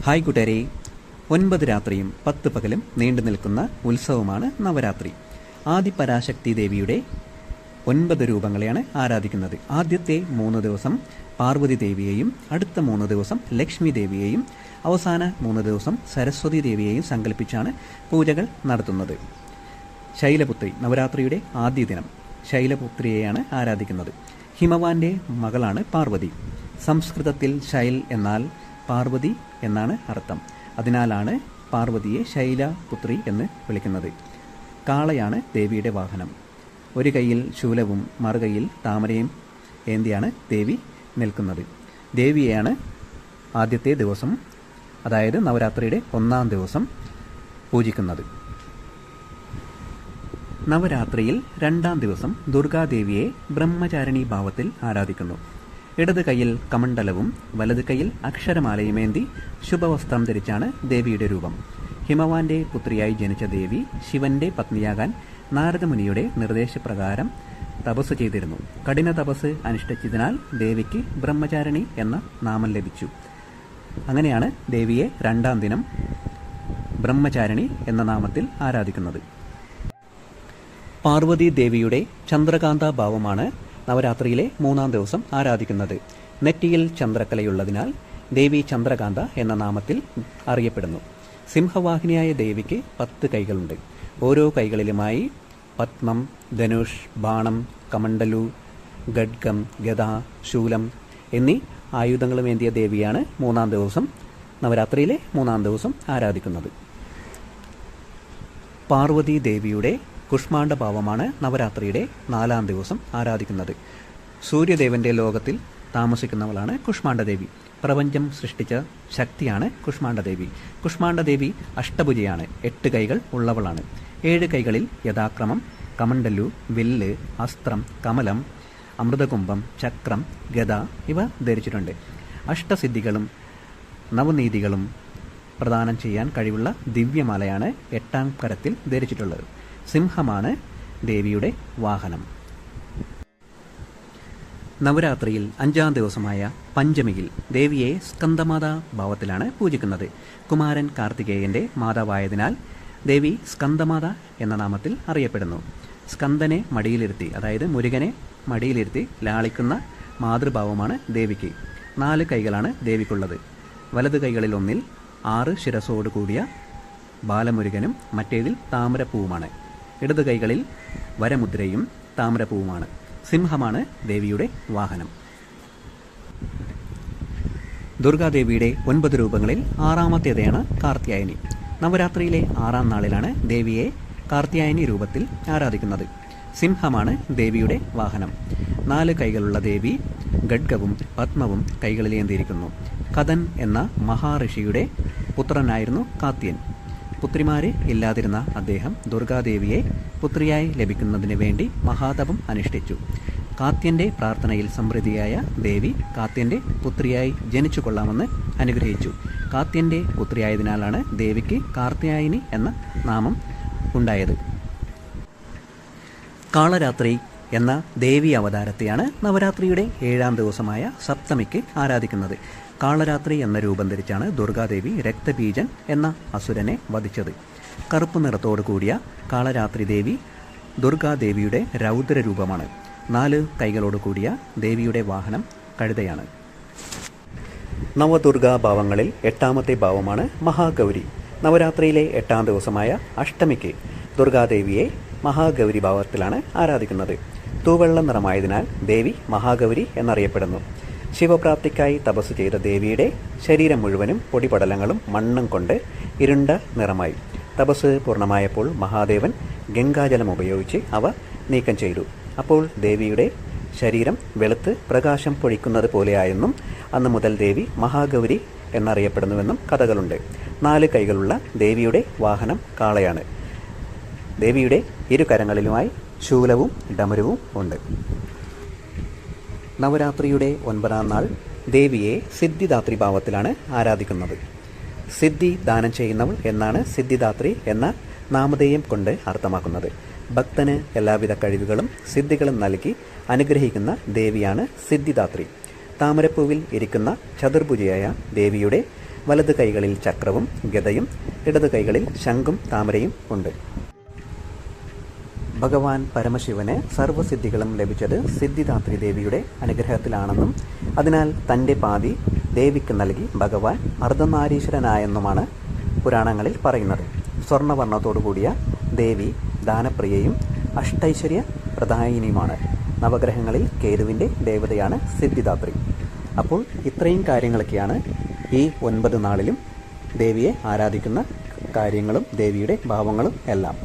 Hi കൂട്ടരെ ഒൻപത് രാത്രിയും പത്ത് പകലും നീണ്ടു നിൽക്കുന്ന ഉത്സവമാണ് നവരാത്രി. ആദിപരാശക്തി ദേവിയുടെ ഒൻപത് രൂപങ്ങളെയാണ് ആരാധിക്കുന്നത്. ആദ്യത്തെ മൂന്ന് ദിവസം പാർവതി ദേവിയെയും അടുത്ത മൂന്ന് ദിവസം ലക്ഷ്മി ദേവിയെയും അവസാന മൂന്ന് ദിവസം സരസ്വതി ദേവിയെയും സങ്കല്പിച്ചാണ് പൂജകൾ നടത്തുന്നത്. ശൈലപുത്രി നവരാത്രിയുടെ ആദ്യ ദിനം. ശൈലപുത്രിയെയാണ് ആരാധിക്കുന്നത്. ഹിമവാന്റെ മകളാണ് പാർവതി. സംസ്കൃതത്തിൽ ശൈൽ എന്നാൽ പാർവതി എന്നാണ് അർത്ഥം. അതിനാലാണ് പാർവതിയെ ശൈലപുത്രി എന്ന് വിളിക്കുന്നത്. കാളയാണ് ദേവിയുടെ വാഹനം. ഒരു കൈയിൽ ശൂലവും മറുകൈയിൽ താമരയും ഏന്തിയാണ് ദേവി നിൽക്കുന്നത്. ദേവിയെയാണ് ആദ്യത്തെ ദിവസം അതായത് നവരാത്രിയുടെ ഒന്നാം ദിവസം പൂജിക്കുന്നത്. നവരാത്രിയിൽ രണ്ടാം ദിവസം ദുർഗാദേവിയെ ബ്രഹ്മചാരിണി ഭാവത്തിൽ ആരാധിക്കുന്നു. ഇടത് കൈയിൽ കമണ്ഡലവും വലത് കൈയിൽ അക്ഷരമാലയുമേന്തി ശുഭവസ്ത്രം ധരിച്ചാണ് ദേവിയുടെ രൂപം. ഹിമവാന്റെ പുത്രിയായി ജനിച്ച ദേവി ശിവന്റെ പത്നിയാകാൻ നാരദമുനിയുടെ നിർദ്ദേശപ്രകാരം തപസ് ചെയ്തിരുന്നു. കഠിന തപസ് അനുഷ്ഠിച്ചതിനാൽ ദേവിക്ക് ബ്രഹ്മചാരിണി എന്ന നാമം ലഭിച്ചു. അങ്ങനെയാണ് ദേവിയെ രണ്ടാം ദിനം ബ്രഹ്മചാരിണി എന്ന നാമത്തിൽ ആരാധിക്കുന്നത്. പാർവതി ദേവിയുടെ ചന്ദ്രകാന്ത ഭാവമാണ് നവരാത്രിയിലെ മൂന്നാം ദിവസം ആരാധിക്കുന്നത് നെറ്റിയിൽ ചന്ദ്രക്കലയുള്ളതിനാൽ ദേവി ചന്ദ്രകാന്ത എന്ന നാമത്തിൽ അറിയപ്പെടുന്നു. സിംഹവാഹിനിയായ ദേവിക്ക് പത്ത് കൈകളുണ്ട്. ഓരോ കൈകളിലുമായി പത്മം ധനുഷ് ബാണം കമണ്ഡലു ഗഡ്ഗം ഗദ ശൂലം എന്നീ ആയുധങ്ങളുമേന്തിയ ദേവിയാണ് മൂന്നാം ദിവസം നവരാത്രിയിലെ മൂന്നാം ദിവസം ആരാധിക്കുന്നത്. പാർവതി ദേവിയുടെ കുഷ്മാണ്ഡ ഭാവമാണ് നവരാത്രിയുടെ നാലാം ദിവസം ആരാധിക്കുന്നത്. സൂര്യദേവന്റെ ലോകത്തിൽ താമസിക്കുന്നവളാണ് കുഷ്മാണ്ഡദേവി. പ്രപഞ്ചം സൃഷ്ടിച്ച ശക്തിയാണ് കുഷ്മാണ്ഡദേവി. കുഷ്മാണ്ഡദേവി അഷ്ടഭുജയാണ്. എട്ട് കൈകൾ ഉള്ളവളാണ്. ഏഴ് കൈകളിൽ യഥാക്രമം കമണ്ടല്ലു വില്ല് അസ്ത്രം കമലം അമൃതകുംഭം ചക്രം ഗത ഇവ ധരിച്ചിട്ടുണ്ട്. അഷ്ടസിദ്ധികളും നവനീതികളും പ്രദാനം ചെയ്യാൻ കഴിവുള്ള ദിവ്യമാലയാണ് എട്ടാം കരത്തിൽ ധരിച്ചിട്ടുള്ളത്. സിംഹമാണ് ദേവിയുടെ വാഹനം. നവരാത്രിയിൽ അഞ്ചാം ദിവസമായ പഞ്ചമിയിൽ ദേവിയെ സ്കന്ദമാതാ ഭാവത്തിലാണ് പൂജിക്കുന്നത്. കുമാരൻ കാർത്തികേയന്റെ മാതാവായതിനാൽ ദേവി സ്കന്ദമാത എന്ന നാമത്തിൽ അറിയപ്പെടുന്നു. സ്കന്ദനെ മടിയിലിരുത്തി അതായത് മുരുകനെ മടിയിലിരുത്തി ലാളിക്കുന്ന മാതൃഭാവമാണ് ദേവിക്ക്. നാല് കൈകളാണ് ദേവിക്കുള്ളത്. വലത് കൈകളിൽ ഒന്നിൽ ആറ് ശിരസോട് കൂടിയ ബാലമുരുകനും മറ്റേതിൽ താമരപ്പൂവുമാണ്. ഇടത് കൈകളിൽ വരമുദ്രയും താമരപ്പൂവുമാണ്. സിംഹമാണ് ദേവിയുടെ വാഹനം. ദുർഗാദേവിയുടെ ഒൻപത് രൂപങ്ങളിൽ ആറാമത്തേതാണ് കാർത്തിയായനി നവരാത്രിയിലെ ആറാം നാളിലാണ് ദേവിയെ കാർത്തിയായനി രൂപത്തിൽ ആരാധിക്കുന്നത്. സിംഹമാണ് ദേവിയുടെ വാഹനം. നാല് കൈകളുള്ള ദേവി ഗഡ്ഗവും പത്മവും കൈകളിലേന്തിയിരിക്കുന്നു. കഥൻ എന്ന മഹാഋഷിയുടെ പുത്രനായിരുന്നു കാത്യൻ. പുത്രിമാരെ ഇല്ലാതിരുന്ന അദ്ദേഹം ദുർഗാദേവിയെ പുത്രിയായി ലഭിക്കുന്നതിന് വേണ്ടി മഹാതപം അനുഷ്ഠിച്ചു. കാത്യന്റെ പ്രാർത്ഥനയിൽ സമൃദ്ധിയായ ദേവി കാത്യന്റെ പുത്രിയായി ജനിച്ചു കൊള്ളാമെന്ന് അനുഗ്രഹിച്ചു. കാത്യന്റെ പുത്രിയായതിനാലാണ് ദേവിക്ക് കാർത്യായനി എന്ന നാമം ഉണ്ടായത്. കാളരാത്രി എന്ന ദേവി അവതാരത്തെയാണ് നവരാത്രിയുടെ ഏഴാം ദിവസമായ സപ്തമിക്ക് ആരാധിക്കുന്നത്. കാളരാത്രി എന്ന രൂപം ധരിച്ചാണ് ദുർഗാദേവി രക്തബീജൻ എന്ന അസുരനെ വധിച്ചത്. കറുപ്പ് നിറത്തോടു കൂടിയ കാളരാത്രി ദേവി ദുർഗാദേവിയുടെ രൗദ്ര രൂപമാണ്. നാല് കൈകളോട് കൂടിയ ദേവിയുടെ വാഹനം കഴുതയാണ്. നവദുർഗാ ഭാവങ്ങളിൽ എട്ടാമത്തെ ഭാവമാണ് മഹാഗൗരി. നവരാത്രിയിലെ എട്ടാം ദിവസമായ അഷ്ടമിക്ക് ദുർഗാദേവിയെ മഹാഗൗരി ഭാവത്തിലാണ് ആരാധിക്കുന്നത്. തൂവെള്ള നിറമായതിനാൽ ദേവി മഹാഗൗരി എന്നറിയപ്പെടുന്നു. ശിവപ്രാപ്തിക്കായി തപസ് ചെയ്ത ദേവിയുടെ ശരീരം മുഴുവനും പൊടിപടലങ്ങളും മണ്ണും കൊണ്ട് ഇരുണ്ട നിറമായി. തപസ് പൂർണമായപ്പോൾ മഹാദേവൻ ഗംഗാജലം ഉപയോഗിച്ച് അവ നീക്കം ചെയ്തു. അപ്പോൾ ദേവിയുടെ ശരീരം വെളുത്ത് പ്രകാശം പൊഴിക്കുന്നത് പോലെയായെന്നും അന്നു മുതൽ ദേവി മഹാഗൗരി എന്നറിയപ്പെടുന്നുവെന്നും കഥകളുണ്ട്. നാല് കൈകളുള്ള ദേവിയുടെ വാഹനം കാളയാണ്. ദേവിയുടെ ഇരു കരങ്ങളിലുമായി ശൂലവും ഡമരുവും ഉണ്ട്. നവരാത്രിയുടെ ഒൻപതാം നാൾ ദേവിയെ സിദ്ധിദാത്രി ഭാവത്തിലാണ് ആരാധിക്കുന്നത്. സിദ്ധി ദാനം ചെയ്യുന്നവൾ എന്നാണ് സിദ്ധിദാത്രി എന്ന നാമധേയം കൊണ്ട് അർത്ഥമാക്കുന്നത്. ഭക്തന് എല്ലാവിധ കഴിവുകളും സിദ്ധികളും നൽകി അനുഗ്രഹിക്കുന്ന ദേവിയാണ് സിദ്ധിദാത്രി. താമരപ്പൂവിൽ ഇരിക്കുന്ന ചതുർഭുജയായ ദേവിയുടെ വലത് കൈകളിൽ ചക്രവും ഗതയും ഇടത് കൈകളിൽ ശംഖും താമരയും ഉണ്ട്. ഭഗവാൻ പരമശിവന് സർവസിദ്ധികളും ലഭിച്ചത് സിദ്ധിദാത്രി ദേവിയുടെ അനുഗ്രഹത്തിലാണെന്നും അതിനാൽ തന്റെ പാതി ദേവിക്ക് നൽകി ഭഗവാൻ അർദ്ധനാരീശ്വരനായെന്നുമാണ് പുരാണങ്ങളിൽ പറയുന്നത്. സ്വർണവർണത്തോടുകൂടിയ ദേവി ദാനപ്രിയയും അഷ്ടൈശ്വര്യ പ്രദായിനിയുമാണ്. നവഗ്രഹങ്ങളിൽ കേതുവിന്റെ ദേവതയാണ് സിദ്ധിദാത്രി. അപ്പോൾ ഇത്രയും കാര്യങ്ങളൊക്കെയാണ് ഈ ഒൻപത് നാളിലും ദേവിയെ ആരാധിക്കുന്ന കാര്യങ്ങളും ദേവിയുടെ ഭാവങ്ങളും എല്ലാം.